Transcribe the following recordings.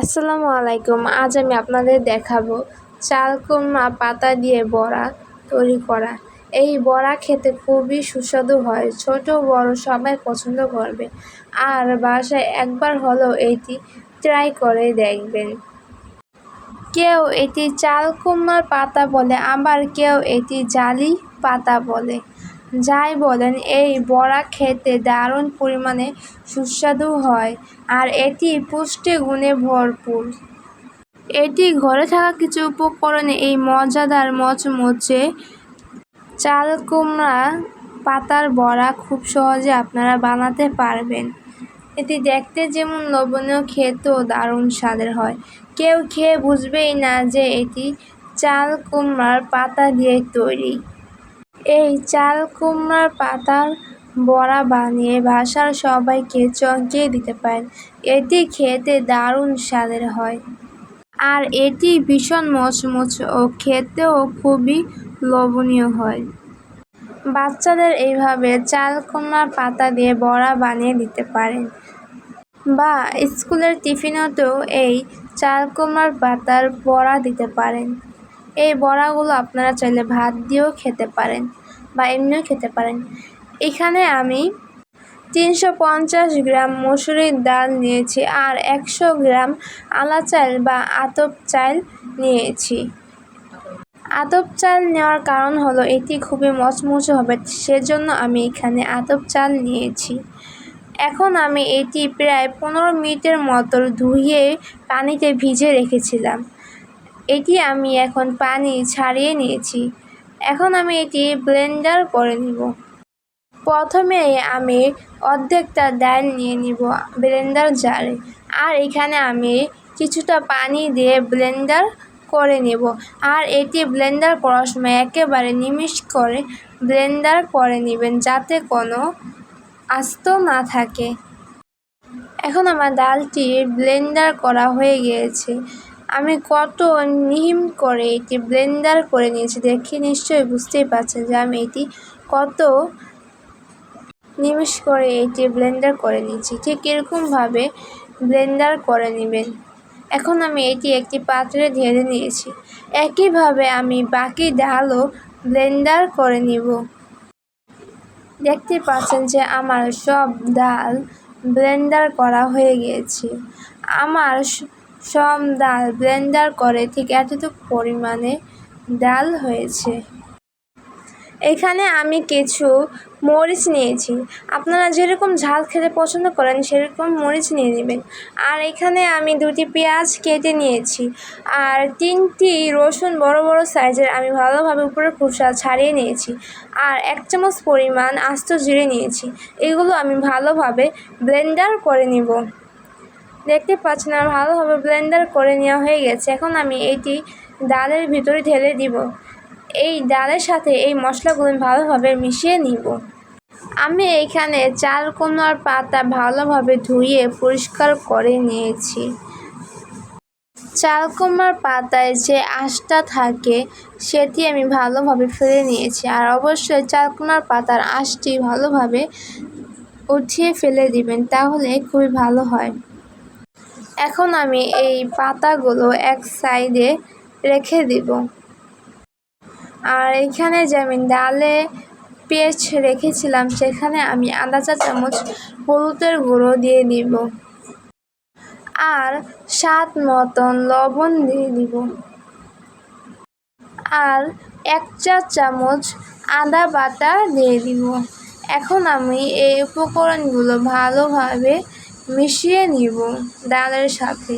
আসসালামু আলাইকুম, আজ আমি আপনাদের দেখাবো চাল কুমড়া পাতা দিয়ে বড়া তৈরি করা। এই বড়া খেতে খুবই সুস্বাদু হয়, ছোট, বড়, সবাই পছন্দ করবে। আর বাসায় একবার হলেও এটি ট্রাই করে দেখবেন। কেউ এটি চাল কুমড়ার পাতা বলে, আবার কেউ এটি জালি পাতা বলে। যাই বলেন, এই বড়া খেতে দারুণ পরিমাণে সুস্বাদু হয় আর এটি পুষ্টিগুণে ভরপুর। এটি ঘরে থাকা কিছু উপকরণে এই মজাদার মচমচে চাল কুমড়া পাতার বড়া খুব সহজে আপনারা বানাতে পারবেন। এটি দেখতে যেমন লবণীয় খেতেও দারুণ স্বাদের হয়। কেউ খেয়ে বুঝবেই না যে এটি চাল কুমড়ার পাতা দিয়ে তৈরি। এই চাল কুমড়ার পাতার বড়া বানিয়ে বাসার সবাইকে চমকিয়ে দিতে পারেন। এটি খেতে দারুণ স্বাদের হয়। আর এটি ভীষণ মচমচ ও খেতেও খুবই লোভনীয় হয়। বাচ্চাদের এইভাবে চাল কুমড়ার পাতা দিয়ে বড়া বানিয়ে দিতে পারেন। বা স্কুলের টিফিনেতেও এই চাল কুমড়ার পাতার বড়া দিতে পারেন। এই বড়াগুলো আপনারা চাইলে ভাত দিয়েও খেতে পারেন বা এমনিও খেতে পারেন। এখানে আমি তিনশো পঞ্চাশ গ্রাম মসুরির ডাল নিয়েছি আর একশো গ্রাম আলা চাল বা আতপ চাল নিয়েছি। আতপ চাল নেওয়ার কারণ হলো এটি খুবই মচমচে হবে, সেজন্য আমি এখানে আতপ চাল নিয়েছি। এখন আমি এটি প্রায় পনেরো মিনিটের মতো ধুয়ে পানিতে ভিজে রেখেছিলাম। এটি আমি এখন পানি ছাড়িয়ে নিয়েছি। এখন আমি এটি ব্লেন্ডার করে নিব। প্রথমে আমি অর্ধেকটা ডাল নিয়ে নিব ব্লেন্ডার জারে। আর এখানে আমি কিছুটা পানি দিয়ে ব্লেন্ডার করে নেব। আর এটি ব্লেন্ডার করার সময় একেবারে নিমিষ করে ব্লেন্ডার করে নেবেন যাতে কোনো আস্ত না থাকে। এখন আমার ডালটি ব্লেন্ডার করা হয়ে গিয়েছে। আমি কত মিহিম করে এটি ব্লেন্ডার করে নিয়েছি, দেখে নিশ্চয়ই বুঝতেই পারছেন যে আমি এটি কত নিমিষ করে এটি ব্লেন্ডার করে নিয়েছি। ঠিক এরকমভাবে ব্লেন্ডার করে নেবেন। এখন আমি এটি একটি পাত্রে ঢেলে নিয়েছি। একইভাবে আমি বাকি ডালও ব্লেন্ডার করে নিব। দেখতে পাচ্ছেন যে আমার সব ডাল ব্লেন্ডার করা হয়ে গিয়েছে আমার সব ডাল ব্লেন্ডার করে ঠিক এতটুকু পরিমাণে ডাল হয়েছে। এখানে আমি কিছু মরিচ নিয়েছি। আপনারা যেরকম ঝাল খেতে পছন্দ করেন, সেরকম মরিচ নিয়ে নেবেন। আর এখানে আমি দুটি পেঁয়াজ কেটে নিয়েছি আর তিনটি রসুন বড় বড় সাইজের আমি ভালোভাবে উপরে খোসা ছাড়িয়ে নিয়েছি আর এক চামচ পরিমাণ আস্ত জিরে নিয়েছি। এগুলো আমি ভালোভাবে ব্লেন্ডার করে নিব। দেখতে পাচ্ছেন আর ভালোভাবে ব্লেন্ডার করে নেওয়া হয়ে গেছে। এখন আমি এইটি ডালের ভিতরে ঢেলে দিব। এই ডালের সাথে এই মশলাগুলো ভালোভাবে মিশিয়ে নিব। আমি এখানে চাল কুমড়ার পাতা ভালোভাবে ধুয়ে পরিষ্কার করে নিয়েছি। চাল কুমড়ার পাতায় যে আঁশটা থাকে, সেটি আমি ভালোভাবে ফেলে নিয়েছি। আর অবশ্যই চাল কুমড়ার পাতার আঁশটি ভালোভাবে উঠিয়ে ফেলে দিবেন, তাহলে খুবই ভালো হয়। এখন আমি এই পাতাগুলো এক সাইডে রেখে দিব। আর এখানে যে আমি ডালে পেঁচ রেখেছিলাম, সেখানে আমি আধা চা চামচ হলুদের গুঁড়ো দিয়ে দিব। আর স্বাদ মতন লবণ দিয়ে দিব। আর এক চা চামচ আদা বাটা দিয়ে দিব। এখন আমি এই উপকরণগুলো ভালোভাবে মিশিয়ে নিব ডালের সাথে।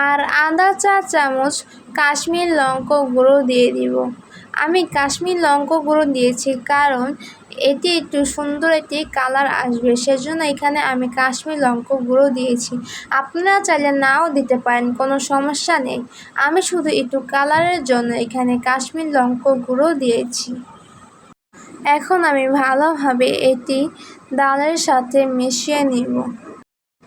আর আধা চা, চামচ, কাশ্মীর লঙ্কা গুঁড়ো দিয়ে দিব। আমি কাশ্মীর লঙ্কা গুঁড়ো দিয়েছি কারণ এটি একটু সুন্দর একটি কালার আসবে। সেজন্য এখানে আমি কাশ্মীর লঙ্কা গুঁড়ো দিয়েছি। আপনারা চাইলে নাও দিতে পারেন, কোনো সমস্যা নেই। আমি শুধু একটু কালারের জন্য এখানে কাশ্মীর লঙ্কা গুঁড়ো দিয়েছি। এখন আমি ভালোভাবে এটি ডালের সাথে মিশিয়ে নিব।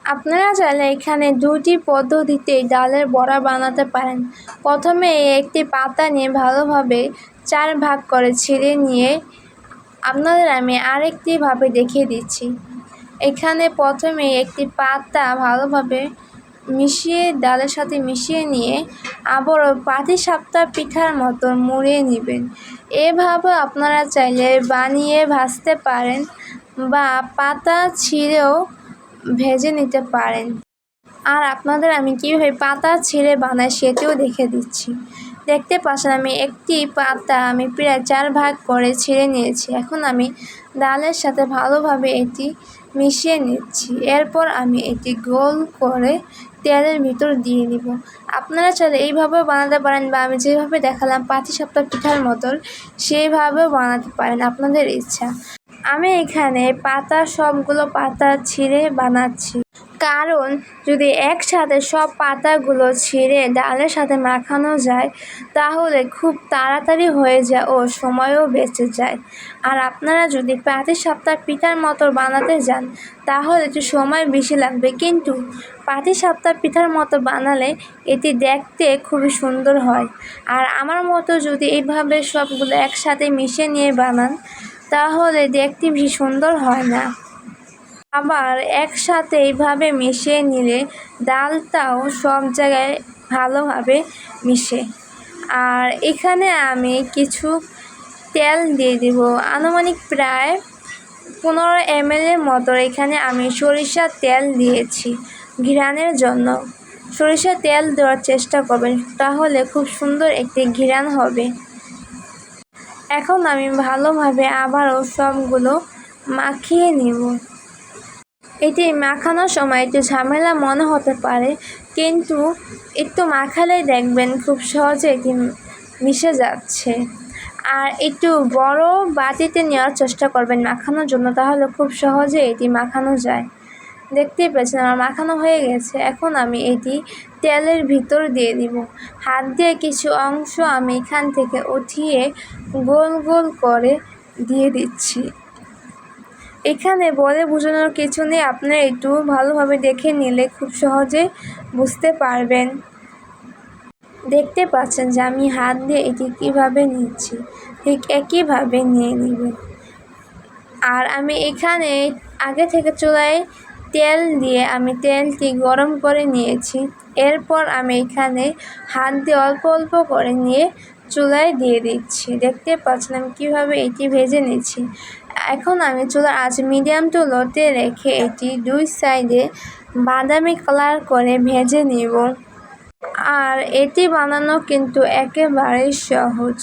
আপনারা চাইলে এখানে দুটি পদ্ধতিতে ডালের বড়া বানাতে পারেন। প্রথমে একটি পাতা নিয়ে ভালোভাবে চার ভাগ করে ছিঁড়ে নিয়ে আপনাদের আমি আরেকটিভাবে দেখিয়ে দিচ্ছি। এখানে প্রথমে একটি পাতা ভালোভাবে মিশিয়ে ডালের সাথে মিশিয়ে নিয়ে আবারও পাটিসাপটা পিঠার মতো মুড়িয়ে নেবেন। এভাবে আপনারা চাইলে বানিয়ে ভাজতে পারেন। বা পাতা ছিঁড়েও ভেজে নিতে পারেন। আর আপনাদের আমি কীভাবে পাতা ছিঁড়ে বানাই সেটিও দেখে দিচ্ছি। দেখতে পাচ্ছেন আমি একটি পাতা আমি প্রায় চার ভাগ করে ছিঁড়ে নিয়েছি। এখন আমি ডালের সাথে ভালোভাবে এটি মিশিয়ে নিচ্ছি। এরপর আমি এটি গোল করে তেলের ভিতর দিয়ে দিব। আপনারা চাইলে এইভাবেও বানাতে পারেন বা আমি যেভাবে দেখালাম পাটিসাপটা পিঠার মতন সেইভাবেও বানাতে পারেন আপনাদের ইচ্ছা। আমি এখানে পাতা সবগুলো পাতা ছিঁড়ে বানাচ্ছি। কারণ যদি একসাথে সব পাতাগুলো ছিঁড়ে ডালের সাথে মাখানো যায়, তাহলে খুব তাড়াতাড়ি হয়ে যায় ও সময়ও বেঁচে যায়। আর আপনারা যদি পাটিসাপটা পিঠার মতো বানাতে যান, তাহলে একটু সময় বেশি লাগবে। কিন্তু পাটিসাপটা পিঠার মতো বানালে এটি দেখতে খুবই সুন্দর হয়। আর আমার মতো যদি এইভাবে সবগুলো একসাথে মিশিয়ে নিয়ে বানান তাহলে দেখতে সুন্দর হয় না। আবার একসাথে এইভাবে মিশিয়ে নিলে ডালটাও সব জায়গায় ভালোভাবে মিশে। আর এখানে আমি কিছু তেল দিয়ে দিব। আনুমানিক প্রায় পনেরো এম এমএলের মতো এখানে আমি সরিষার তেল দিয়েছি ঘিরানের জন্য। সরিষার তেল দেওয়ার চেষ্টা করবেন, তাহলে খুব সুন্দর একটি ঘিরান হবে। এখন আমি ভালোভাবে আবারও সবগুলো মাখিয়ে নেব। এটি মাখানোর সময় একটু ঝামেলা মনে হতে পারে, কিন্তু একটু মাখালেই দেখবেন খুব সহজে এটি মিশে যাচ্ছে। আর একটু বড় বাটিতে নেওয়ার চেষ্টা করবেন মাখানোর জন্য, তাহলে খুব সহজে এটি মাখানো যায়। দেখতেই পাচ্ছেন আমার মাখানো হয়ে গেছে। এখন আমি এটি তেলের ভিতর দিয়ে দিব। হাত দিয়ে কিছু অংশ আমি এখান থেকে উঠিয়ে গোল গোল করে দিয়ে দিচ্ছি। এখানে বলে বোঝানোর কিছু নেই, আপনারা একটু ভালোভাবে দেখে নিলে খুব সহজে বুঝতে পারবেন। দেখতে পাচ্ছেন যে আমি হাত দিয়ে এটি কীভাবে নিচ্ছি, ঠিক একইভাবে নিয়ে নেবেন আর আমি এখানে আগে থেকে চুলায় তেল দিয়ে আমি তেলটি গরম করে নিয়েছি। এরপর আমি এখানে হাত দিয়ে অল্প অল্প করে নিয়ে চুলায় দিয়ে দিচ্ছি। দেখতে পাচ্ছেন আমি কীভাবে এটি ভেজে নিচ্ছি। এখন আমি চুলার আঁচ মিডিয়াম টু লোতে রেখে এটি দুই সাইডে বাদামি কালার করে ভেজে নিব। আর এটি বানানো কিন্তু একেবারেই সহজ।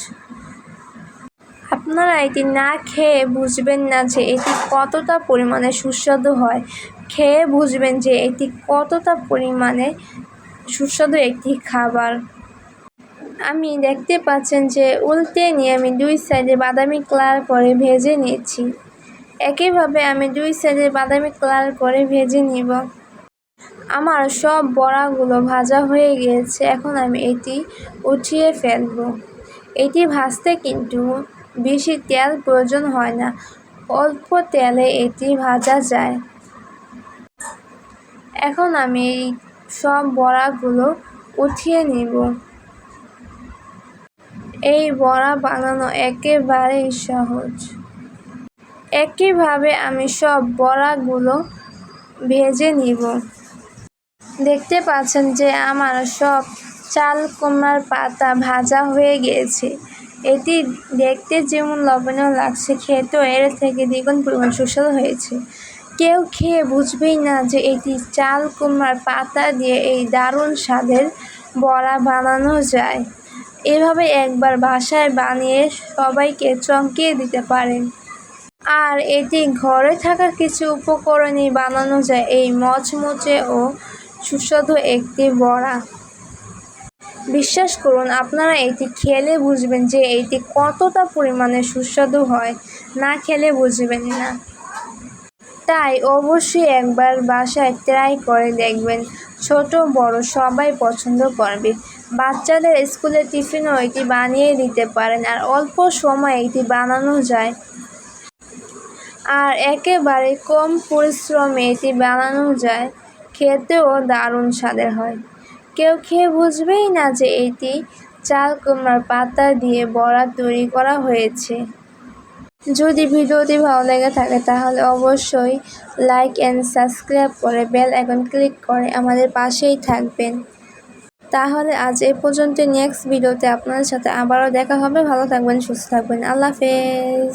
আপনারা এটি না খেয়ে বুঝবেন না যে এটি কতটা পরিমাণে সুস্বাদু হয়। খেয়ে বুঝবেন যে এটি কতটা পরিমাণে সুস্বাদু একটি খাবার। আমি দেখতে পাচ্ছেন যে উল্টে নিয়ে আমি দুই সাইডে বাদামি কালার করে ভেজে নিয়েছি একইভাবে আমি দুই সাইডে বাদামি কালার করে ভেজে নিব। আমার সব বড়াগুলো ভাজা হয়ে গিয়েছে এখন আমি এটি উঠিয়ে ফেলব। এটি ভাজতে কিন্তু বেশি তেল প্রয়োজন হয় না, অল্প তেলে এটি ভাজা যায়। এখন আমি এই সব বড়াগুলো উঠিয়ে নিব। এই বড়া বানানো একেবারেই সহজ। একইভাবে আমি সব বড়াগুলো ভেজে নিব। দেখতে পাচ্ছেন যে আমার সব চাল কুমড়ার পাতা ভাজা হয়ে গিয়েছে এটি দেখতে যেমন লবণীয় লাগছে, খেতেও এর থেকে দ্বিগুণ পরিমাণ সুস্বাদু হয়েছে। কেউ খেয়ে বুঝবেই না যে এটি চাল কুমড়ার পাতা দিয়ে এই দারুণ স্বাদের বড়া বানানো যায়। এভাবে একবার বাসায় বানিয়ে সবাইকে চমকিয়ে দিতে পারেন। আর এটি ঘরে থাকা কিছু উপকরণই বানানো যায়। এই মচমচে ও সুস্বাদু একটি বড়া। বিশ্বাস করুন, আপনারা এটি খেলে বুঝবেন যে এটি কতটা পরিমাণে সুস্বাদু হয়। না খেলে বুঝবেন না। তাই অবশ্যই একবার বাসায় ট্রাই করে দেখবেন। ছোট, বড় সবাই পছন্দ করবে। বাচ্চাদের স্কুলে টিফিনও এটি বানিয়ে দিতে পারেন আর অল্প সময় এটি বানানো যায়। আর একেবারে কম পরিশ্রমে এটি বানানো যায়। খেতেও দারুণ স্বাদের হয়। কেউ খেয়ে বুঝবেই না যে এটি চাল কুমড়ার পাতা দিয়ে বড়া তৈরি করা হয়েছে। যদি ভিডিওটি ভালো লেগে থাকে, তাহলে অবশ্যই লাইক অ্যান্ড সাবস্ক্রাইব করে বেল আইকন ক্লিক করে আমাদের পাশেই থাকবেন। তাহলে আজ এ পর্যন্ত নেক্সট ভিডিওতে আপনাদের সাথে আবারও দেখা হবে। ভালো থাকবেন, সুস্থ থাকবেন। আল্লাহ হাফেজ।